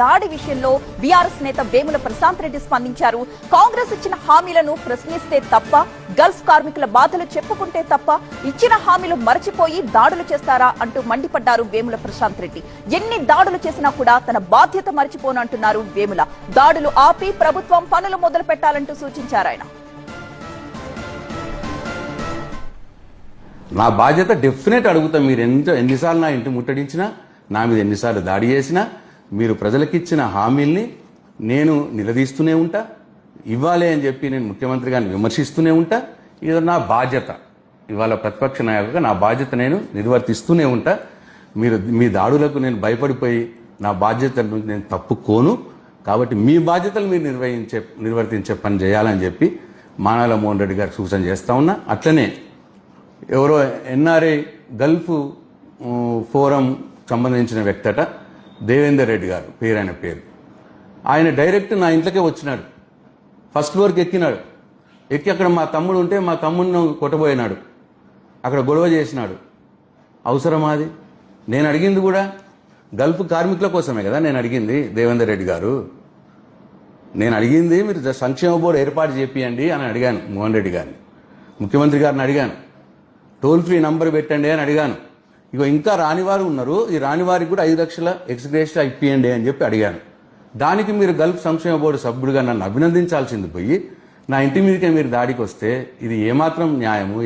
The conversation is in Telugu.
దాడి విషయంలో బీఆర్ఎస్ నేత వేముల ప్రశాంత్ రెడ్డి స్పందించారు. కాంగ్రెస్ ఇచ్చిన హామీలను ప్రశ్నిస్తే తప్ప గల్ఫ్ కార్మికుల బాధలు చెప్పుకుంటే తప్ప ఇచ్చిన హామీలు మరచిపోయి దాడులు చేస్తారా అంటూ మండిపడ్డారు వేముల ప్రశాంత్ రెడ్డి. ఎన్ని దాడులు చేసినా కూడా తన బాధ్యత మర్చిపోనంటున్నారు వేముల. దాడులు ఆపి ప్రభుత్వం పనులు మొదలు పెట్టాలంటూ సూచించారు ఆయన. నా బాధ్యత డెఫినెట్ అడుగుతా మీరు ఎంత ఎన్నిసార్లు నా ఇంటి ముట్టడించినా నా మీద ఎన్నిసార్లు దాడి చేసినా మీరు ప్రజలకిచ్చిన హామీల్ని నేను నిలదీస్తూనే ఉంటా. ఇవ్వాలి అని చెప్పి నేను ముఖ్యమంత్రి గారిని విమర్శిస్తూనే ఉంటా. ఇది నా బాధ్యత. ఇవాళ ప్రతిపక్ష నాయకుగా నా బాధ్యత నేను నిర్వర్తిస్తూనే ఉంటా. మీరు మీ దాడులకు నేను భయపడిపోయి నా బాధ్యత నేను తప్పుకోను. కాబట్టి మీ బాధ్యతలు మీరు నిర్వహించే నిర్వర్తించే పని చేయాలని చెప్పి మానాల మోహన్ రెడ్డి గారు సూచన చేస్తా ఉన్నా. అట్లనే ఎవరో ఎన్ఆర్ఐ గల్ఫ్ ఫోరం సంబంధించిన వ్యక్తట దేవేందర్ రెడ్డి గారు పేరు ఆయన పేరు. ఆయన డైరెక్ట్ నా ఇంట్లోకే వచ్చినాడు. ఫస్ట్ ఫ్లోర్కి ఎక్కినాడు. ఎక్కి అక్కడ మా తమ్ముడు ఉంటే మా తమ్ముడిని కొట్టబోయినాడు. అక్కడ గొడవ చేసినాడు. అవసరమా అది? నేను అడిగింది కూడా గల్ఫ్ కార్మికుల కోసమే కదా నేను అడిగింది దేవేందర్ రెడ్డి గారు. నేను అడిగింది మీరు సంక్షేమ బోర్డు ఏర్పాటు చేపియండి అని అడిగాను మోహన్ రెడ్డి గారిని. ముఖ్యమంత్రి గారిని అడిగాను. టోల్ ఫ్రీ నంబర్ పెట్టండి అని అడిగాను. ఇగో ఇంకా రానివారు ఉన్నారు. ఈ రానివారికి కూడా ఐదు లక్షల ఎక్స్గ్రేషన్ ఇప్పియండి అని చెప్పి అడిగాను. దానికి మీరు గల్ఫ్ సంక్షేమ బోర్డు సభ్యుడిగా నన్ను అభినందించాల్సింది పోయి నా ఇంటి మీదకే మీరు దాడికి వస్తే ఇది ఏమాత్రం న్యాయము?